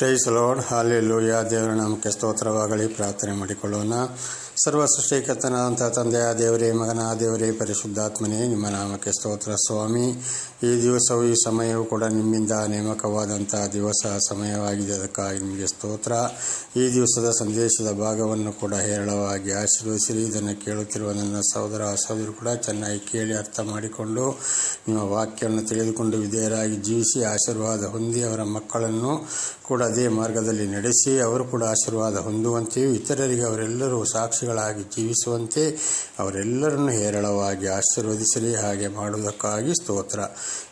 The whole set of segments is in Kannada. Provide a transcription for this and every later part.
ಪ್ರೈಸ್ ಲಾರ್ಡ್ ಯಾ ದೇವರ ನಾಮಕ್ಕೆ ಸ್ತೋತ್ರವಾಗಲಿ. ಪ್ರಾರ್ಥನೆ ಮಾಡಿಕೊಳ್ಳೋಣ. ಸರ್ವ ಸೃಷ್ಟಿಕರ್ತನಾದಂಥ ತಂದೆಯ, ದೇವರೇ, ಮಗನ, ದೇವರೇ, ಪರಿಶುದ್ಧಾತ್ಮನೇ, ನಿಮ್ಮ ನಾಮಕ್ಕೆ ಸ್ತೋತ್ರ. ಸ್ವಾಮಿ, ಈ ದಿವಸವು ಈ ಸಮಯವು ಕೂಡ ನಿಮ್ಮಿಂದ ನೇಮಕವಾದಂಥ ದಿವಸ, ಸಮಯವಾಗಿದೆ. ಅದಕ್ಕಾಗಿ ನಿಮಗೆ ಸ್ತೋತ್ರ. ಈ ದಿವಸದ ಸಂದೇಶದ ಭಾಗವನ್ನು ಕೂಡ ಹೇರಳವಾಗಿ ಆಶೀರ್ವದಿಸಿರಿ. ಇದನ್ನು ಕೇಳುತ್ತಿರುವ ನನ್ನ ಸಹೋದರ ಸಹೋದರಿ ಕೂಡ ಚೆನ್ನಾಗಿ ಕೇಳಿ ಅರ್ಥ ಮಾಡಿಕೊಂಡು ನಿಮ್ಮ ವಾಕ್ಯವನ್ನು ತಿಳಿದುಕೊಂಡು ವಿಧೇಯರಾಗಿ ಜೀವಿಸಿ ಆಶೀರ್ವಾದ ಹೊಂದಿ ಅವರ ಮಕ್ಕಳನ್ನು ಕೂಡ ಅದೇ ಮಾರ್ಗದಲ್ಲಿ ನಡೆಸಿ ಅವರು ಕೂಡ ಆಶೀರ್ವಾದ ಹೊಂದುವಂತೆಯೂ ಇತರರಿಗೆ ಅವರೆಲ್ಲರೂ ಸಾಕ್ಷಿಗಳಾಗಿ ಜೀವಿಸುವಂತೆ ಅವರೆಲ್ಲರನ್ನು ಹೇರಳವಾಗಿ ಆಶೀರ್ವದಿಸಲಿ. ಹಾಗೆ ಮಾಡುವುದಕ್ಕಾಗಿ ಸ್ತೋತ್ರ.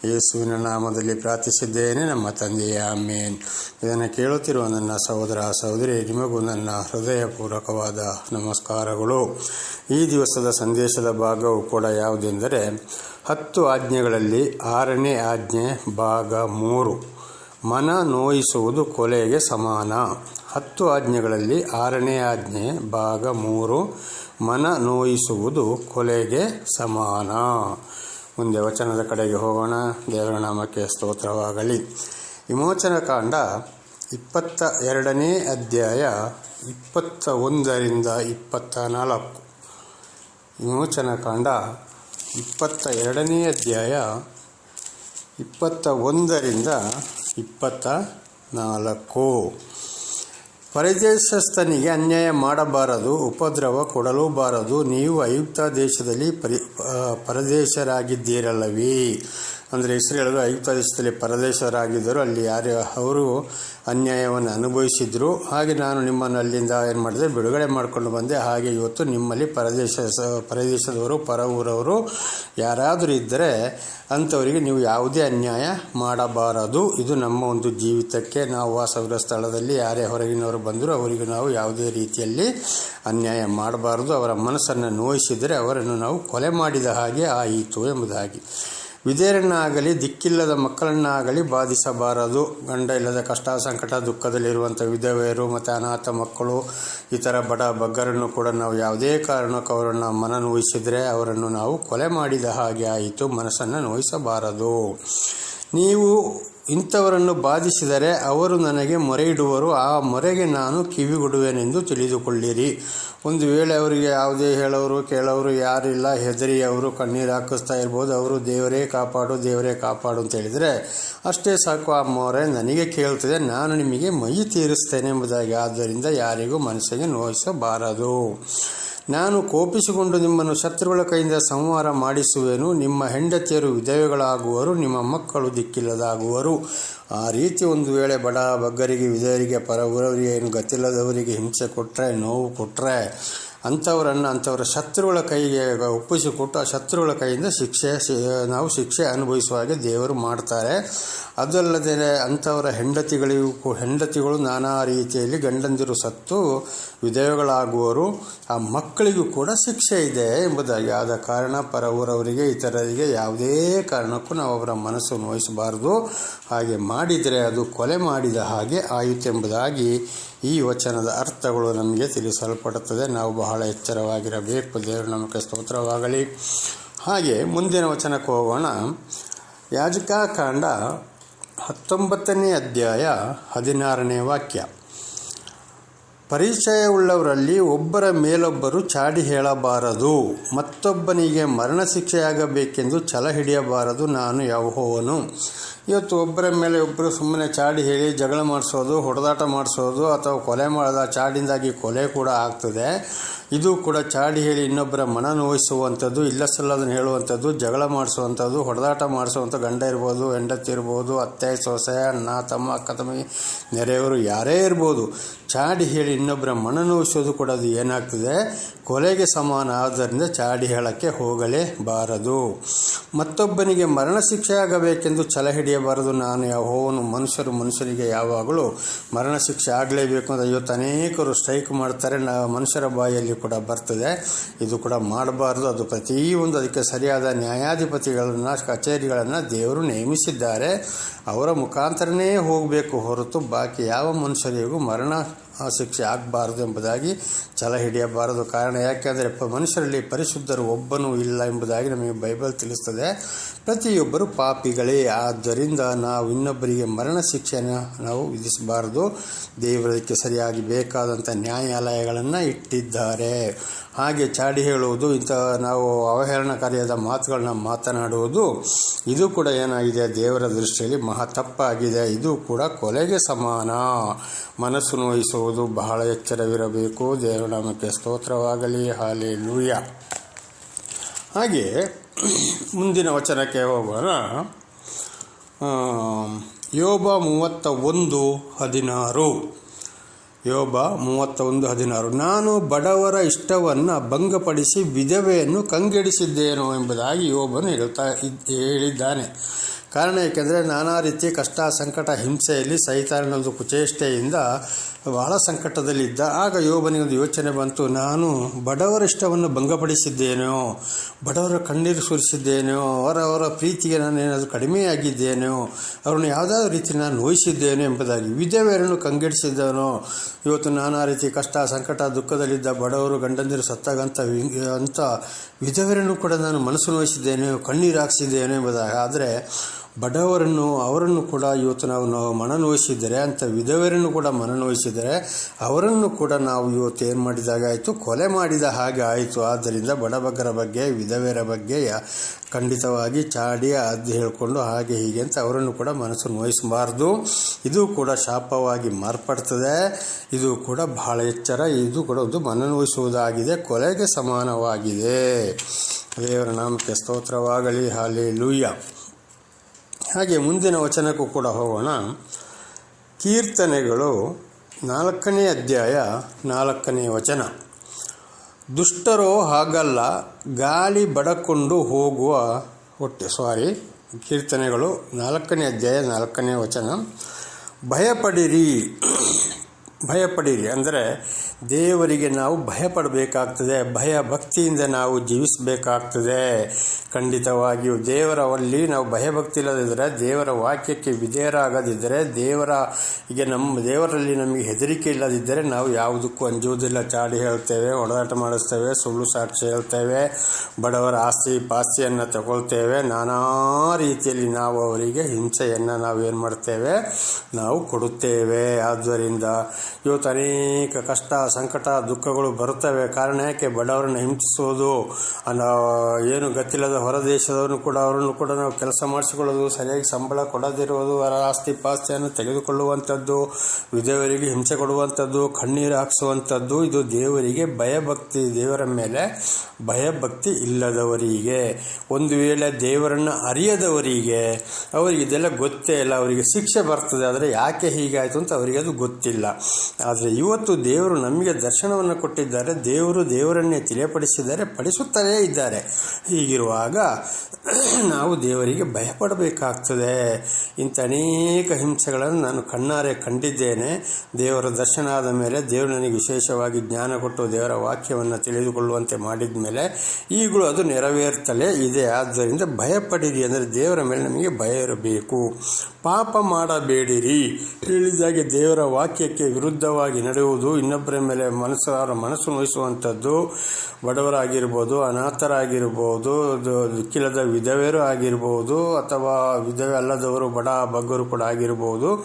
ಯೇಸುವಿನ ನಾಮದಲ್ಲಿ ಪ್ರಾರ್ಥಿಸಿದ್ದೇನೆ. ನಮ್ಮ ತಂದೆಯ ಅಮ್ಮೇನ್ ಇದನ್ನು ಕೇಳುತ್ತಿರುವ ನನ್ನ ಸಹೋದರ ಸಹೋದರಿ ನಿಮಗೂ ನನ್ನ ಹೃದಯಪೂರ್ವಕವಾದ ನಮಸ್ಕಾರಗಳು. ಈ ದಿವಸದ ಸಂದೇಶದ ಭಾಗವು ಕೂಡ ಯಾವುದೆಂದರೆ, ಹತ್ತು ಆಜ್ಞೆಗಳಲ್ಲಿ ಆರನೇ ಆಜ್ಞೆ, ಭಾಗ ಮೂರು. ಮನ ನೋಯಿಸುವುದು ಕೊಲೆಗೆ ಸಮಾನ. ಹತ್ತು ಆಜ್ಞೆಗಳಲ್ಲಿ ಆರನೇ ಆಜ್ಞೆ, ಭಾಗ ಮೂರು, ಮನ ನೋಯಿಸುವುದು ಕೊಲೆಗೆ ಸಮಾನ. ಮುಂದೆ ವಚನದ ಕಡೆಗೆ ಹೋಗೋಣ. ದೇವರ ನಾಮಕ್ಕೆ ಸ್ತೋತ್ರವಾಗಲಿ. ವಿಮೋಚನ ಕಾಂಡ ಇಪ್ಪತ್ತ ಎರಡನೇ ಅಧ್ಯಾಯ ಇಪ್ಪತ್ತ ಒಂದರಿಂದ ಇಪ್ಪತ್ತ ನಾಲ್ಕು. ವಿಮೋಚನ ಕಾಂಡ ಇಪ್ಪತ್ತ ಎರಡನೇ ಅಧ್ಯಾಯ ಇಪ್ಪತ್ತ ಒಂದರಿಂದ ಇಪ್ಪತ್ತ ನಾಲ್ಕು ಪರದೇಶಸ್ಥನಿಗೆ ಅನ್ಯಾಯ ಮಾಡಬಾರದು ಉಪದ್ರವ ಕೊಡಲೂಬಾರದು ನೀವು ಅಯುಕ್ತ ದೇಶದಲ್ಲಿ ಪರಿ ಪರದೇಶರಾಗಿದ್ದೀರಲ್ಲವೇ? ಅಂದರೆ ಇಸ್ರೇಲರು ಅಯುಕ್ತ ದೇಶದಲ್ಲಿ ಪರದೇಶರಾಗಿದ್ದರು. ಅಲ್ಲಿ ಯಾರು ಅವರು ಅನ್ಯಾಯವನ್ನು ಅನುಭವಿಸಿದ್ರು. ಹಾಗೆ ನಾನು ನಿಮ್ಮನ್ನು ಅಲ್ಲಿಂದ ಏನು ಮಾಡಿದೆ? ಬಿಡುಗಡೆ ಮಾಡಿಕೊಂಡು ಬಂದೆ. ಹಾಗೆ ಇವತ್ತು ನಿಮ್ಮಲ್ಲಿ ಪರದೇಶ ಪರದೇಶದವರು ಪರ ಊರವರು ಯಾರಾದರೂ ಇದ್ದರೆ ಅಂಥವರಿಗೆ ನೀವು ಯಾವುದೇ ಅನ್ಯಾಯ ಮಾಡಬಾರದು. ಇದು ನಮ್ಮ ಒಂದು ಜೀವಿತಕ್ಕೆ. ನಾವು ವಾಸವಿರೋ ಸ್ಥಳದಲ್ಲಿ ಯಾರೇ ಹೊರಗಿನವರು ಬಂದರೂ ಅವರಿಗೆ ನಾವು ಯಾವುದೇ ರೀತಿಯಲ್ಲಿ ಅನ್ಯಾಯ ಮಾಡಬಾರದು. ಅವರ ಮನಸ್ಸನ್ನು ನೋಯಿಸಿದರೆ ಅವರನ್ನು ನಾವು ಕೊಲೆ ಮಾಡಿದ ಹಾಗೆ ಆಯಿತು ಎಂಬುದಾಗಿ. ವಿಧೇಯರನ್ನಾಗಲಿ ದಿಕ್ಕಿಲ್ಲದ ಮಕ್ಕಳನ್ನಾಗಲಿ ಬಾಧಿಸಬಾರದು. ಗಂಡ ಇಲ್ಲದ ಕಷ್ಟ, ಸಂಕಟ, ದುಃಖದಲ್ಲಿರುವಂಥ ವಿಧವೆಯರು ಮತ್ತು ಅನಾಥ ಮಕ್ಕಳು, ಇತರ ಬಡ ಬಗ್ಗರನ್ನು ಕೂಡ ನಾವು ಯಾವುದೇ ಕಾರಣಕ್ಕೂ ಅವರನ್ನು ಮನ ನೋಯಿಸಿದರೆ ಅವರನ್ನು ನಾವು ಕೊಲೆ ಮಾಡಿದ ಹಾಗೆ ಆಯಿತು, ಮನಸ್ಸನ್ನು ನೋಯಿಸಬಾರದು. ನೀವು ಇಂಥವರನ್ನು ಬಾಧಿಸಿದರೆ ಅವರು ನನಗೆ ಮೊರೆ ಇಡುವರು ಆ ಮೊರೆಗೆ ನಾನು ಕಿವಿಗೊಡುವೆನೆಂದು ತಿಳಿದುಕೊಳ್ಳಿರಿ. ಒಂದು ವೇಳೆ ಅವರಿಗೆ ಯಾವುದೇ ಹೇಳೋರು, ಕೇಳೋರು ಯಾರಿಲ್ಲ, ಹೆದರಿ ಅವರು ಕಣ್ಣೀರು ಹಾಕಿಸ್ತಾ ಇರ್ಬೋದು, ಅವರು ದೇವರೇ ಕಾಪಾಡು ದೇವರೇ ಕಾಪಾಡು ಅಂತ ಹೇಳಿದರೆ, ಅಷ್ಟೇ ಸಾಕು, ಆ ಮೊರೆ ನನಗೆ ಕೇಳ್ತದೆ, ನಾನು ನಿಮಗೆ ಮೈ ತೀರಿಸ್ತೇನೆ ಎಂಬುದಾಗಿ. ಆದ್ದರಿಂದ ಯಾರಿಗೂ ಮನಸ್ಸಿಗೆ ನೋಯಿಸಬಾರದು. ನಾನು ಕೋಪಿಸಿಕೊಂಡು ನಿಮ್ಮನ್ನು ಶತ್ರುಗಳ ಕೈಯಿಂದ ಸಂಹಾರ ಮಾಡಿಸುವೆನು. ನಿಮ್ಮ ಹೆಂಡತಿಯರು ವಿಧವೆಗಳಾಗುವರು, ನಿಮ್ಮ ಮಕ್ಕಳು ದಿಕ್ಕಿಲ್ಲದಾಗುವರು. ಆ ರೀತಿ ಒಂದು ವೇಳೆ ಬಡ ಬಗ್ಗರಿಗೆ ವಿಧವರಿಗೆ ಪರ ಊರವರಿಗೆ ಏನು ಗತಿಲ್ಲದವರಿಗೆ ಹಿಂಸೆ ಕೊಟ್ಟರೆ ನೋವು ಕೊಟ್ಟರೆ ಅಂಥವರನ್ನು, ಅಂಥವರ ಶತ್ರುಗಳ ಕೈಗೆ ಒಪ್ಪಿಸಿಕೊಟ್ಟು ಆ ಶತ್ರುಗಳ ಕೈಯಿಂದ ಶಿಕ್ಷೆ ನಾವು ಶಿಕ್ಷೆ ಅನುಭವಿಸುವ ಹಾಗೆ ದೇವರು ಮಾಡ್ತಾರೆ. ಅದಲ್ಲದೆ ಅಂಥವರ ಹೆಂಡತಿಗಳಿಗೂ ಹೆಂಡತಿಗಳು ನಾನಾ ರೀತಿಯಲ್ಲಿ ಗಂಡಂದಿರು ಸತ್ತು ವಿಧವೆಗಳಾಗುವರು, ಆ ಮಕ್ಕಳಿಗೂ ಕೂಡ ಶಿಕ್ಷೆ ಇದೆ ಎಂಬುದಾಗಿ. ಆದ ಕಾರಣ ಪರ ಊರವರಿಗೆ ಇತರರಿಗೆ ಯಾವುದೇ ಕಾರಣಕ್ಕೂ ನಾವು ಅವರ ಮನಸ್ಸು ನೋಯಿಸಬಾರದು. ಹಾಗೆ ಮಾಡಿದರೆ ಅದು ಕೊಲೆ ಮಾಡಿದ ಹಾಗೆ ಆಯಿತು ಎಂಬುದಾಗಿ ಈ ವಚನದ ಅರ್ಥಗಳು ನಮಗೆ ತಿಳಿಸಲ್ಪಡುತ್ತದೆ. ನಾವು ಬಹಳ ಎಚ್ಚರವಾಗಿರಬೇಕು. ದೇವರು ನಮಗೆ ಸ್ತೋತ್ರವಾಗಲಿ. ಹಾಗೆ ಮುಂದಿನ ವಚನಕ್ಕೆ ಹೋಗೋಣ. ಯಾಜಕಾಕಾಂಡ ಹತ್ತೊಂಬತ್ತನೇ ಅಧ್ಯಾಯ ಹದಿನಾರನೇ ವಾಕ್ಯ. ಪರಿಚಯವುಳ್ಳವರಲ್ಲಿ ಒಬ್ಬರ ಮೇಲೊಬ್ಬರು ಚಾಡಿ ಹೇಳಬಾರದು. ಮತ್ತೊಬ್ಬನಿಗೆ ಮರಣ ಶಿಕ್ಷೆಯಾಗಬೇಕೆಂದು ಛಲ ಹಿಡಿಯಬಾರದು. ನಾನು ಯಾವೋವನು ಇವತ್ತು ಒಬ್ಬರ ಮೇಲೆ ಒಬ್ಬರು ಸುಮ್ಮನೆ ಚಾಡಿ ಹೇಳಿ ಜಗಳ ಮಾಡಿಸೋದು, ಹೊಡೆದಾಟ ಮಾಡಿಸೋದು ಅಥವಾ ಕೊಲೆ ಮಾಡಿದ ಚಾಡಿಂದಾಗಿ ಕೊಲೆ ಕೂಡ ಆಗ್ತದೆ. ಇದು ಕೂಡ ಚಾಡಿ ಹೇಳಿ ಇನ್ನೊಬ್ಬರ ಮನ ನೋಯಿಸುವಂಥದ್ದು, ಇಲ್ಲ ಸಲ್ಲದನ್ನು ಹೇಳುವಂಥದ್ದು, ಜಗಳ ಮಾಡಿಸುವಂಥದ್ದು, ಹೊಡೆದಾಟ ಮಾಡಿಸುವಂಥ ಗಂಡ ಇರ್ಬೋದು, ಹೆಂಡತಿ ಇರ್ಬೋದು, ಅತ್ತೆ, ಸೊಸೆ, ಅಣ್ಣ, ತಮ್ಮ, ಅಕ್ಕ, ತಮ್ಮಿ, ನೆರೆಯವರು ಯಾರೇ ಇರ್ಬೋದು, ಚಾಡಿ ಹೇಳಿ ಇನ್ನೊಬ್ಬರ ಮನ ನೋಯಿಸೋದು ಕೂಡ ಅದು ಏನಾಗ್ತದೆ? ಕೊಲೆಗೆ ಸಮಾನ ಆದ್ದರಿಂದ ಚಾಡಿ ಹೇಳಕ್ಕೆ ಹೋಗಲೇಬಾರದು. ಮತ್ತೊಬ್ಬನಿಗೆ ಮರಣ ಶಿಕ್ಷೆ ಆಗಬೇಕೆಂದು ಛಲ ಹಿಡಿಯಬಾರದು ನಾನು ಯಾವನು ಮನುಷ್ಯರು ಮನುಷ್ಯರಿಗೆ ಯಾವಾಗಲೂ ಮರಣ ಶಿಕ್ಷೆ ಆಗಲೇಬೇಕು ಅಂತ ಇವತ್ತು ಅನೇಕರು ಸ್ಟ್ರೈಕ್ ಮಾಡ್ತಾರೆ. ನಾ ಮನುಷ್ಯರ ಬಾಯಲ್ಲಿ ಕೂಡ ಬರ್ತದೆ. ಇದು ಕೂಡ ಮಾಡಬಾರ್ದು. ಅದು ಪ್ರತಿಯೊಂದು ಅದಕ್ಕೆ ಸರಿಯಾದ ನ್ಯಾಯಾಧಿಪತಿಗಳನ್ನು, ಕಚೇರಿಗಳನ್ನು ದೇವರು ನೇಮಿಸಿದ್ದಾರೆ. ಅವರ ಮುಖಾಂತರನೇ ಹೋಗಬೇಕು ಹೊರತು ಬಾಕಿ ಯಾವ ಮನುಷ್ಯರಿಗೂ ಮರಣ ಶಿಕ್ಷೆ ಆಗಬಾರದು ಎಂಬುದಾಗಿ ಛಲ ಹಿಡಿಯಬಾರದು. ಕಾರಣ ಯಾಕೆಂದರೆ ಮನುಷ್ಯರಲ್ಲಿ ಪರಿಶುದ್ಧರು ಒಬ್ಬನೂ ಇಲ್ಲ ಎಂಬುದಾಗಿ ನಮಗೆ ಬೈಬಲ್ ತಿಳಿಸ್ತದೆ. ಪ್ರತಿಯೊಬ್ಬರು ಪಾಪಿಗಳೇ. ಆದ್ದರಿಂದ ನಾವು ಇನ್ನೊಬ್ಬರಿಗೆ ಮರಣ ಶಿಕ್ಷೆಯನ್ನು ನಾವು ವಿಧಿಸಬಾರದು. ದೇವರಕ್ಕೆ ಸರಿಯಾಗಿ ಬೇಕಾದಂಥ ನ್ಯಾಯಾಲಯಗಳನ್ನು ಇಟ್ಟಿದ್ದಾರೆ. ಹಾಗೆ ಚಾಡಿ ಹೇಳುವುದು, ಇಂಥ ನಾವು ಅವಹೇಳನಕಾರಿಯಾದ ಮಾತುಗಳನ್ನ ಮಾತನಾಡುವುದು, ಇದು ಕೂಡ ಏನಾಗಿದೆ? ದೇವರ ದೃಷ್ಟಿಯಲ್ಲಿ ಮಹಾ ತಪ್ಪಾಗಿದೆ. ಇದು ಕೂಡ ಕೊಲೆಗೆ ಸಮಾನ. ಮನಸ್ಸು ಬಹಳ ಎಚ್ಚರವಿರಬೇಕು. ದೇವರ ನಾಮಕ್ಕೆ ಸ್ತೋತ್ರವಾಗಲಿ. ಹಾಲೆ ಲೂಯ ಹಾಗೆ ಮುಂದಿನ ವಚನಕ್ಕೆ ಹೋಗೋಣ. ಯೋಬ ಮೂವತ್ತ ಒಂದು ಹದಿನಾರು. ಯೋಬ ಮೂವತ್ತ ಒಂದು ಹದಿನಾರು. ನಾನು ಬಡವರ ಇಷ್ಟವನ್ನು ಭಂಗಪಡಿಸಿ ವಿಧವೆಯನ್ನು ಕಂಗೆಡಿಸಿದ್ದೇನೋ ಎಂಬುದಾಗಿ ಯೋಬನು ಹೇಳುತ್ತಾ ಹೇಳಿದ್ದಾನೆ. ಕಾರಣ ಏಕೆಂದರೆ ನಾನಾ ರೀತಿಯ ಕಷ್ಟ, ಸಂಕಟ, ಹಿಂಸೆಯಲ್ಲಿ ಸೈತಾನನೊಂದು ಕುಚೇಷ್ಟೆಯಿಂದ ಬಹಳ ಸಂಕಟದಲ್ಲಿದ್ದ. ಆಗ ಯೋಬನಿಗೊಂದು ಯೋಚನೆ ಬಂತು. ನಾನು ಬಡವರ ಇಷ್ಟವನ್ನು ಭಂಗಪಡಿಸಿದ್ದೇನೋ, ಬಡವರ ಕಣ್ಣೀರು ಸುರಿಸಿದ್ದೇನೋ ಅವರವರ ಪ್ರೀತಿಗೆ ನಾನು ಏನಾದರೂ ಕಡಿಮೆಯಾಗಿದ್ದೇನೋ ಅವರನ್ನು ಯಾವುದಾದ್ರೂ ರೀತಿ ನಾನು ನೋಯಿಸಿದ್ದೇನೋ ಎಂಬುದಾಗಿ ವಿಧವೆಯರನ್ನು ಕಂಗೆಡಿಸಿದ್ದೇನೋ, ಇವತ್ತು ನಾನಾ ರೀತಿ ಕಷ್ಟ, ಸಂಕಟ, ದುಃಖದಲ್ಲಿದ್ದ ಬಡವರು, ಗಂಡಂದಿರು ಸತ್ತಾಗಂಥ ಅಂತ ವಿಧವೆಯರನ್ನು ಕೂಡ ನಾನು ಮನಸ್ಸು ನೋಯಿಸಿದ್ದೇನೆ, ಕಣ್ಣೀರು ಹಾಕ್ಸಿದ್ದೇನೆ ಎಂಬುದಾಗಿ. ಆದರೆ ಬಡವರನ್ನು, ಅವರನ್ನು ಕೂಡ ಇವತ್ತು ನಾವು ನಾವು ಮನನೋಯಿಸಿದರೆ, ಅಂಥ ವಿಧವೆಯರನ್ನು ಕೂಡ ಮನನೋಯಿಸಿದರೆ, ಅವರನ್ನು ಕೂಡ ನಾವು ಇವತ್ತು ಏನು ಮಾಡಿದಾಗ ಆಯಿತು, ಕೊಲೆ ಮಾಡಿದ ಹಾಗೆ ಆಯಿತು. ಆದ್ದರಿಂದ ಬಡಬಗ್ಗರ ಬಗ್ಗೆ, ವಿಧವೆಯರ ಬಗ್ಗೆ ಖಂಡಿತವಾಗಿ ಚಾಡಿ ಅದು ಹೇಳಿಕೊಂಡು ಹಾಗೆ ಹೀಗೆ ಅಂತ ಅವರನ್ನು ಕೂಡ ಮನಸ್ಸು ನೋಯಿಸಬಾರ್ದು. ಇದು ಕೂಡ ಶಾಪವಾಗಿ ಮಾರ್ಪಡ್ತದೆ. ಇದು ಕೂಡ ಬಹಳ ಎಚ್ಚರ, ಇದು ಕೂಡ ಒಂದು ಮನನೋಯಿಸುವುದಾಗಿದೆ, ಕೊಲೆಗೆ ಸಮಾನವಾಗಿದೆ. ದೇವರ ನಾಮಕ್ಕೆ ಸ್ತೋತ್ರವಾಗಲಿ ಹಾಲಿ ಲೂಯ್ಯ ಹಾಗೆ ಮುಂದಿನ ವಚನಕ್ಕೂ ಕೂಡ ಹೋಗೋಣ. ಕೀರ್ತನೆಗಳು ನಾಲ್ಕನೇ ಅಧ್ಯಾಯ ನಾಲ್ಕನೇ ವಚನ. ದುಷ್ಟರೋ ಹಾಗಲ್ಲ, ಗಾಳಿ ಬಡಕೊಂಡು ಹೋಗುವ ಹೊಟ್ಟೆ ಸಾರಿ ಕೀರ್ತನೆಗಳು ನಾಲ್ಕನೇ ಅಧ್ಯಾಯ ನಾಲ್ಕನೇ ವಚನ. ಭಯಪಡಿರಿ. ಭಯಪಡಿರಿ. ಅಂದರೆ ದೇವರಿಗೆ ನಾವು ಭಯಪಡಬೇಕಾಗ್ತದೆ. ಭಯ ಭಕ್ತಿಯಿಂದ ನಾವು ಜೀವಿಸಬೇಕಾಗ್ತದೆ. ಖಂಡಿತವಾಗಿಯೂ ದೇವರಲ್ಲಿ ನಾವು ಭಯಭಕ್ತಿ ಇಲ್ಲದಿದ್ದರೆ ದೇವರ ವಾಕ್ಯಕ್ಕೆ ವಿಧೇಯರಾಗದಿದ್ದರೆ ದೇವರ ಈಗ ನಮ್ಮ ದೇವರಲ್ಲಿ ನಮಗೆ ಹೆದರಿಕೆ ಇಲ್ಲದಿದ್ದರೆ ನಾವು ಯಾವುದಕ್ಕೂ ಅಂಜುವುದಿಲ್ಲ. ಚಾಡಿ ಹೇಳ್ತೇವೆ ಹೊಡೆದಾಟ ಮಾಡಿಸ್ತೇವೆ, ಸುಳ್ಳು ಸಾಕ್ಷಿ ಹೇಳ್ತೇವೆ, ಬಡವರ ಆಸ್ತಿ ಪಾಸ್ತಿಯನ್ನು ತಗೊಳ್ತೇವೆ, ನಾನಾ ರೀತಿಯಲ್ಲಿ ನಾವು ಅವರಿಗೆ ಹಿಂಸೆಯನ್ನು ನಾವು ಏನು ಮಾಡ್ತೇವೆ? ನಾವು ಕೊಡುತ್ತೇವೆ. ಆದ್ದರಿಂದ ಇವತ್ತು ಅನೇಕ ಕಷ್ಟ, ಸಂಕಟ, ದುಃಖಗಳು ಬರುತ್ತವೆ. ಕಾರಣ ಯಾಕೆ? ಬಡವರನ್ನು ಹಿಂಸಿಸೋದು ಏನು ಗೊತ್ತಿಲ್ಲದ ಹೊರ ದೇಶದವರನ್ನು ಕೂಡ, ಅವರನ್ನು ಕೂಡ ನಾವು ಕೆಲಸ ಮಾಡಿಸಿಕೊಳ್ಳೋದು, ಸರಿಯಾಗಿ ಸಂಬಳ ಕೊಡದಿರುವುದು ಅವರ ಆಸ್ತಿ ಪಾಸ್ತಿಯನ್ನು ತೆಗೆದುಕೊಳ್ಳುವಂಥದ್ದು ವಿಧವರಿಗೆ ಹಿಂಸೆ ಕೊಡುವಂಥದ್ದು, ಕಣ್ಣೀರು ಹಾಕಿಸುವಂಥದ್ದು, ಇದು ದೇವರಿಗೆ ಭಯಭಕ್ತಿ. ದೇವರ ಮೇಲೆ ಭಯಭಕ್ತಿ ಇಲ್ಲದವರಿಗೆ, ಒಂದು ವೇಳೆ ದೇವರನ್ನು ಅರಿಯದವರಿಗೆ, ಅವರಿಗೆ ಇದೆಲ್ಲ ಗೊತ್ತೇ ಇಲ್ಲ. ಅವರಿಗೆ ಶಿಕ್ಷೆ ಬರ್ತದೆ. ಆದರೆ ಯಾಕೆ ಹೀಗಾಯಿತು ಅಂತ ಅವರಿಗೆ ಅದು ಗೊತ್ತಿಲ್ಲ. ಆದರೆ ಇವತ್ತು ದೇವರು ನಮಗೆ ದರ್ಶನವನ್ನು ಕೊಟ್ಟಿದ್ದಾರೆ, ದೇವರು ದೇವರನ್ನೇ ತಿಳಿಯಪಡಿಸಿದ್ದಾರೆ, ಪಡಿಸುತ್ತಲೇ ಇದ್ದಾರೆ. ಹೀಗಿರುವಾಗ ನಾವು ದೇವರಿಗೆ ಭಯಪಡಬೇಕಾಗ್ತದೆ. ಇಂಥ ಅನೇಕ ಹಿಂಸೆಗಳನ್ನು ನಾನು ಕಣ್ಣಾರೆ ಕಂಡಿದ್ದೇನೆ. ದೇವರ ದರ್ಶನ ಆದ ಮೇಲೆ ದೇವರು ನನಗೆ ವಿಶೇಷವಾಗಿ ಜ್ಞಾನ ಕೊಟ್ಟು ದೇವರ ವಾಕ್ಯವನ್ನು ತಿಳಿದುಕೊಳ್ಳುವಂತೆ ಮಾಡಿದ ಮೇಲೆ ಈಗಲೂ ಅದು ನೆರವೇರ್ತಲೇ ಇದೆ. ಆದ್ದರಿಂದ ಭಯಪಡಿರಿ ಅಂದರೆ ದೇವರ ಮೇಲೆ ನಮಗೆ ಭಯ ಇರಬೇಕು. ಪಾಪ ಮಾಡಬೇಡಿರಿ. ಹೇಳಿದಾಗೆ ದೇವರ ವಾಕ್ಯಕ್ಕೆ ವಿರುದ್ಧವಾಗಿ ನಡೆಯುವುದು ಇನ್ನೊಬ್ಬರ ಮೇಲೆ ಮನಸ್ಸು, ಅವರ ಮನಸ್ಸು ನೋಯಿಸುವಂಥದ್ದು. ಬಡವರಾಗಿರ್ಬೋದು, ಅನಾಥರಾಗಿರ್ಬೋದು ಕಿಲದ ವಿಧವೆಯರು ಆಗಿರ್ಬೋದು ಅಥವಾ ವಿಧವೆ ಅಲ್ಲದವರು ಬಡ ಬಗ್ಗರು ಕೂಡ ಆಗಿರ್ಬೋದು.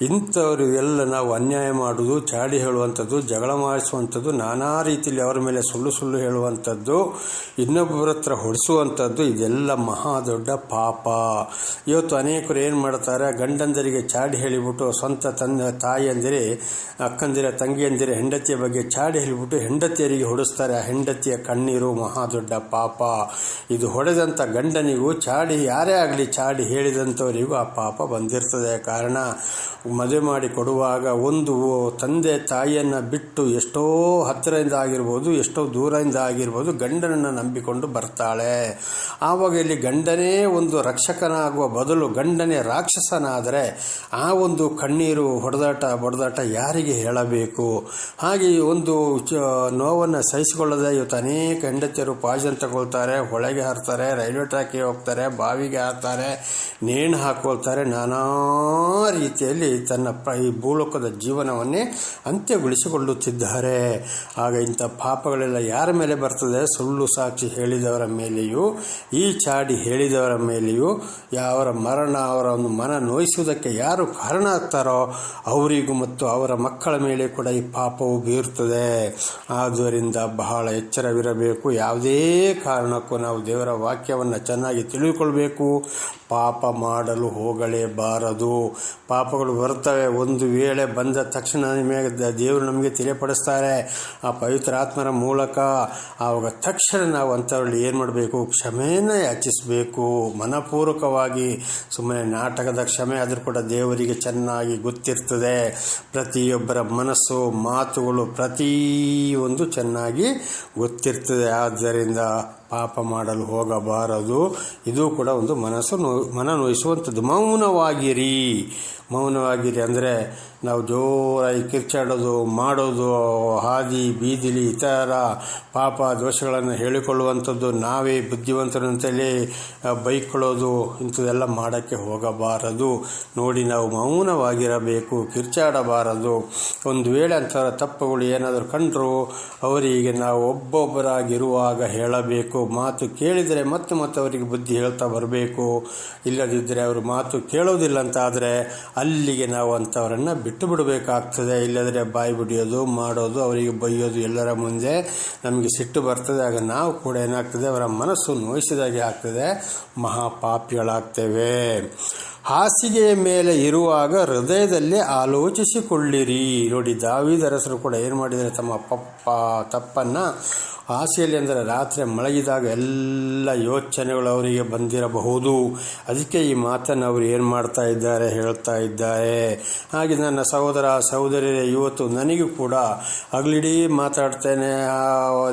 ಇಂಥವ್ರು ನಾವು ಅನ್ಯಾಯ ಮಾಡುವುದು ಚಾಡಿ ಹೇಳುವಂಥದ್ದು, ಜಗಳ ಮಾಡಿಸುವಂಥದ್ದು, ನಾನಾ ರೀತಿಯಲ್ಲಿ ಅವರ ಮೇಲೆ ಸುಳ್ಳು ಸುಳ್ಳು ಹೇಳುವಂಥದ್ದು, ಇನ್ನೊಬ್ಬರ ಹತ್ರ ಹೊಡಿಸುವಂಥದ್ದು, ಇದೆಲ್ಲ ಮಹಾ ದೊಡ್ಡ ಪಾಪ. ಇವತ್ತು ಅನೇಕರು ಏನು ಮಾಡ್ತಾರೆ, ಗಂಡಂದರಿಗೆ ಚಾಡಿ ಹೇಳಿಬಿಟ್ಟು ಸ್ವಂತ ತಂದೆ ತಾಯಿಯಂದಿರೆ ಅಕ್ಕಂದಿರ ತಂಗಿಯಂದಿರೆ ಹೆಂಡತಿಯ ಬಗ್ಗೆ ಚಾಡಿ ಹೇಳಿಬಿಟ್ಟು ಹೆಂಡತಿಯರಿಗೆ ಹೊಡಿಸ್ತಾರೆ. ಆ ಹೆಂಡತಿಯ ಕಣ್ಣೀರು ಮಹಾ ದೊಡ್ಡ ಪಾಪ. ಇದು ಹೊಡೆದಂಥ ಗಂಡನಿಗೂ, ಚಾಡಿ ಯಾರೇ ಆಗಲಿ ಚಾಡಿ ಹೇಳಿದಂಥವರಿಗೂ ಆ ಪಾಪ ಬಂದಿರ್ತದೆ. ಕಾರಣ ಮದುವೆ ಮಾಡಿ ಕೊಡುವಾಗ ಒಂದು ತಂದೆ ತಾಯಿಯನ್ನು ಬಿಟ್ಟು ಎಷ್ಟೋ ಹತ್ತಿರದಿಂದ ಆಗಿರ್ಬೋದು, ಎಷ್ಟೋ ದೂರದಿಂದ ಆಗಿರ್ಬೋದು ಗಂಡನನ್ನು ನಂಬಿಕೊಂಡು ಬರ್ತಾಳೆ. ಆವಾಗ ಇಲ್ಲಿ ಗಂಡನೇ ಒಂದು ರಕ್ಷಕನಾಗುವ ಬದಲು ಗಂಡನೇ ರಾಕ್ಷಸನಾದರೆ ಆ ಒಂದು ಕಣ್ಣೀರು ಹೊಡೆದಾಟ ಬಡದಾಟ ಯಾರಿಗೆ ಹೇಳಬೇಕು? ಹಾಗೆ ಒಂದು ನೋವನ್ನು ಸಹಿಸಿಕೊಳ್ಳದೆ ಇವತ್ತು ಅನೇಕ ಹೆಂಡತಿಯರು ಪಾಯ್ಸನ್ ತಗೊಳ್ತಾರೆ, ಹೊಳೆಗೆ ಹಾರ್ತಾರೆ, ರೈಲ್ವೆ ಟ್ರ್ಯಾಕಿಗೆ ಹೋಗ್ತಾರೆ, ಬಾವಿಗೆ ಹಾರ್ತಾರೆ, ನೇಣು ಹಾಕೊಳ್ತಾರೆ. ನಾನಾ ರೀತಿಯಲ್ಲಿ ತನ್ನ ಪ, ಈ ಭೂಲೋಕದ ಜೀವನವನ್ನೇ ಅಂತ್ಯಗೊಳಿಸಿಕೊಳ್ಳುತ್ತಿದ್ದಾರೆ. ಆಗ ಇಂಥ ಪಾಪಗಳೆಲ್ಲ ಯಾರ ಮೇಲೆ ಬರ್ತದೆ? ಸುಳ್ಳು ಸಾಕ್ಷಿ ಹೇಳಿದವರ ಮೇಲೆಯೂ, ಈ ಚಾಡಿ ಹೇಳಿದವರ ಮೇಲೆಯೂ, ಅವರ ಮರಣ, ಅವರ ಒಂದು ಮನ ನೋಯಿಸುವುದಕ್ಕೆ ಯಾರು ಕಾರಣ ಆಗ್ತಾರೋ, ಅವರಿಗೂ ಮತ್ತು ಅವರ ಮಕ್ಕಳ ಮೇಲೆ ಕೂಡ ಈ ಪಾಪವು ಬೀರುತ್ತದೆ. ಆದ್ದರಿಂದ ಬಹಳ ಎಚ್ಚರವಿರಬೇಕು. ಯಾವುದೇ ಕಾರಣಕ್ಕೂ ನಾವು ದೇವರ ವಾಕ್ಯವನ್ನು ಚೆನ್ನಾಗಿ ತಿಳಿದುಕೊಳ್ಬೇಕು. ಪಾಪ ಮಾಡಲು ಹೋಗಲೇಬಾರದು ಪಾಪಗಳು ಬರ್ತವೆ ಒಂದು ವೇಳೆ ಬಂದ ತಕ್ಷಣ ನಿಮಗೆ ದೇವರು ನಮಗೆ ತಿಳಿಯಪಡಿಸ್ತಾರೆ ಆ ಪವಿತ್ರ ಆತ್ಮರ ಮೂಲಕ ಆವಾಗ ತಕ್ಷಣ ನಾವು ಅಂಥವ್ರಲ್ಲಿ ಏನು ಮಾಡಬೇಕು? ಕ್ಷಮೆಯನ್ನು ಯಾಚಿಸಬೇಕು. ಮನಪೂರ್ವಕವಾಗಿ ಸುಮ್ಮನೆ ನಾಟಕದ ಕ್ಷಮೆ ಆದರೂ ಕೂಡ ದೇವರಿಗೆ ಚೆನ್ನಾಗಿ ಗೊತ್ತಿರ್ತದೆ. ಪ್ರತಿಯೊಬ್ಬರ ಮನಸ್ಸು, ಮಾತುಗಳು ಪ್ರತಿಯೊಂದು ಚೆನ್ನಾಗಿ ಗೊತ್ತಿರ್ತದೆ. ಆದ್ದರಿಂದ ಪಾಪ ಮಾಡಲು ಹೋಗಬಾರದು. ಇದು ಕೂಡ ಒಂದು ಮನಸ್ಸು ನೋ ಮನ ನೋಯಿಸುವಂಥದ್ದು. ಮೌನವಾಗಿರಿ. ಮೌನವಾಗಿರಿ ಅಂದರೆ ನಾವು ಜೋರಾಗಿ ಕಿರ್ಚಾಡೋದು ಮಾಡೋದು ಹಾದಿ ಬೀದಿಲಿ ಇತರ ಪಾಪ ದೋಷಗಳನ್ನು ಹೇಳಿಕೊಳ್ಳುವಂಥದ್ದು ನಾವೇ ಬುದ್ಧಿವಂತರು ಅಂತೇಳಿ ಆ, ಬೈಕೊಳ್ಳೋದು ಇಂಥದ್ದೆಲ್ಲ ಮಾಡೋಕ್ಕೆ ಹೋಗಬಾರದು. ನೋಡಿ ನಾವು ಮೌನವಾಗಿರಬೇಕು ಕಿರ್ಚಾಡಬಾರದು. ಒಂದು ವೇಳೆ ಅಂಥ ತಪ್ಪುಗಳು ಏನಾದರೂ ಕಂಡರೂ ಅವರಿಗೆ ನಾವು ಒಬ್ಬೊಬ್ಬರಾಗಿರುವಾಗ ಹೇಳಬೇಕು. ಮಾತು ಕೇಳಿದರೆ ಮತ್ತೆ ಮತ್ತೆ ಅವರಿಗೆ ಬುದ್ಧಿ ಹೇಳ್ತಾ ಬರಬೇಕು. ಇಲ್ಲದಿದ್ದರೆ ಅವರು ಮಾತು ಕೇಳೋದಿಲ್ಲ ಅಂತ ಆದರೆ ಅಲ್ಲಿಗೆ ನಾವು ಅಂಥವರನ್ನು ಬಿಟ್ಟು ಬಿಡಬೇಕಾಗ್ತದೆ. ಇಲ್ಲದ್ರೆ ಬಾಯಿ ಬಿಡಿಯೋದು, ಮಾಡೋದು, ಅವರಿಗೆ ಬೈಯೋದು ಎಲ್ಲರ ಮುಂದೆ ನಮಗೆ ಸಿಟ್ಟು ಬರ್ತದೆ. ಆಗ ನಾವು ಕೂಡ ಏನಾಗ್ತದೆ? ಅವರ ಮನಸ್ಸು ನೋಯಿಸಿದಾಗೆ ಆಗ್ತದೆ. ಮಹಾಪಾಪಿಗಳಾಗ್ತೇವೆ. ಹಾಸಿಗೆಯ ಮೇಲೆ ಇರುವಾಗ ಹೃದಯದಲ್ಲಿ ಆಲೋಚಿಸಿಕೊಳ್ಳಿರಿ. ನೋಡಿ ದಾವಿದರಸರು ಕೂಡ ಏನು ಮಾಡಿದರೆ ತಮ್ಮ ಪಪ್ಪ, ತಪ್ಪನ್ನು ಹಾಸಿಗೆಯಲ್ಲಿ ಅಂದರೆ ರಾತ್ರಿ ಮಲಗಿದಾಗ ಎಲ್ಲ ಯೋಚನೆಗಳು ಅವರಿಗೆ ಬಂದಿರಬಹುದು. ಅದಕ್ಕೆ ಈ ಮಾತನ್ನು ಅವರು ಏನು ಮಾಡ್ತಾ ಇದ್ದಾರೆ, ಹೇಳ್ತಾ ಇದ್ದಾರೆ. ಹಾಗೆ ನನ್ನ ಸಹೋದರ, ಸಹೋದರಿಯರೇ, ಇವತ್ತು ನನಗೂ ಕೂಡ ಹಗಲಿಡೀ ಮಾತಾಡ್ತೇನೆ